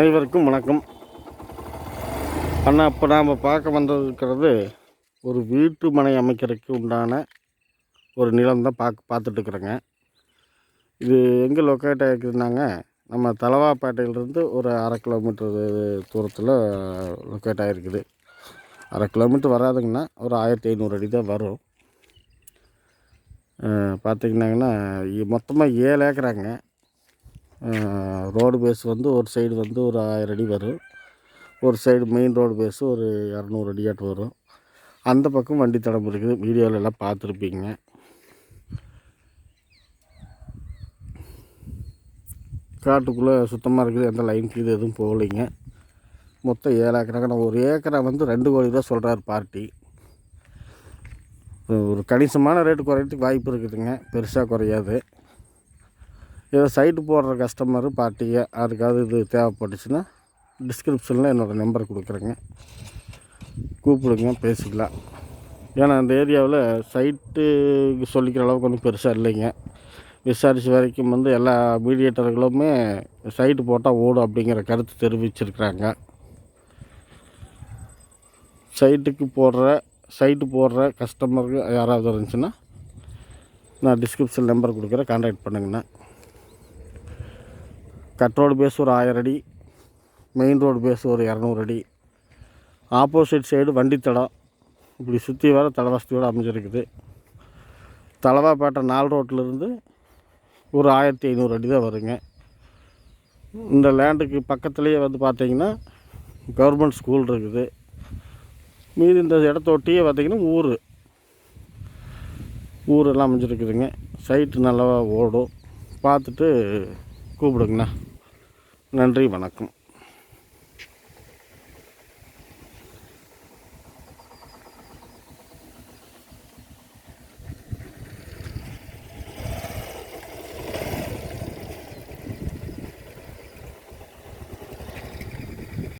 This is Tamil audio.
அனைவருக்கும் வணக்கம். ஆனால் இப்போ நாம் பார்க்க வந்திருக்கிறது ஒரு வீட்டு மனை அமைக்கிறதுக்கு உண்டான ஒரு நிலம் தான் பார்க்க பார்த்துட்ருக்குறேங்க இது எங்கே லொக்கேட் ஆகிருக்குதுனாங்க நம்ம தலவாப்பேட்டையிலேருந்து ஒரு அரை கிலோமீட்டர் தூரத்தில் லொக்கேட் ஆகிருக்குது அரை கிலோமீட்டர் வராதுங்கன்னா ஒரு ஆயிரத்தி ஐநூறு அடி தான் வரும். பார்த்திங்கன்னாங்கன்னா மொத்தமாக ஏழு ஏக்கராங்க. ரோடு பேஸ் வந்து ஒரு சைடு வந்து ஒரு ஆயிரம் அடி வரும். ஒரு சைடு மெயின் ரோடு பேஸு ஒரு இரநூறு அடியாட்டு வரும். அந்த பக்கம் வண்டி தடம் இருக்குது. வீடியோவில் எல்லாம் பார்த்துருப்பீங்க. காட்டுக்குள்ளே சுத்தமாக இருக்குது. எந்த லைனுக்கு இது எதுவும் போகலைங்க. மொத்தம் ஏழு ஏக்கராங்க நான் ஒரு ஏக்கரை வந்து ரெண்டு கோடி தான் சொல்கிறார் பார்ட்டி. ஒரு கணிசமான ரேட்டு குறையிறதுக்கு வாய்ப்பு இருக்குதுங்க. பெருசாக குறையாது. ஏதோ சைட்டு போடுற கஸ்டமரு பார்ட்டிங்க அதுக்காவது இது தேவைப்பட்டுச்சுன்னா டிஸ்கிரிப்ஷனில் என்னோடய நம்பர் கொடுக்குறேங்க. கூப்பிடுங்க பேசிக்கலாம். ஏன்னா அந்த ஏரியாவில் சைட்டு சொல்லிக்கிற அளவுக்கு ஒன்றும் பெருசாக இல்லைங்க. விசாரிச்ச வரைக்கும் வந்து எல்லா மீடியேட்டர்களுமே சைட்டு போட்டால் ஓடும் அப்படிங்கிற கருத்து தெரிவிச்சிருக்கிறாங்க. சைட்டுக்கு போடுற சைட்டு போடுற கஸ்டமருக்கு யாராவது இருந்துச்சுன்னா நான் டிஸ்கிரிப்ஷன் நம்பர் கொடுக்குறேன் கான்டாக்ட் பண்ணுங்கண்ணா. கட் ரோடு பேஸ் ஒரு ஆயிரம் அடி மெயின் ரோடு பேஸ் ஒரு இரநூறு அடி. ஆப்போசிட் சைடு வண்டி தடம். இப்படி சுற்றி வர தட வசதியோடு அமைஞ்சிருக்குது. தலவாப்பேட்டை நாலு ரோட்டிலேருந்து ஒரு ஆயிரத்தி ஐநூறு அடி தான் வருங்க. இந்த லேண்டுக்கு பக்கத்துலேயே வந்து பார்த்திங்கன்னா கவர்மெண்ட் ஸ்கூல் இருக்குது. மீதி இந்த இடத்தொட்டியே பார்த்திங்கன்னா ஊர். ஊரெல்லாம் அமைஞ்சிருக்குதுங்க. சைட்டு நல்லா ஓடும். பார்த்துட்டு கூப்பிடுங்கண்ணா. நன்றி வணக்கம்.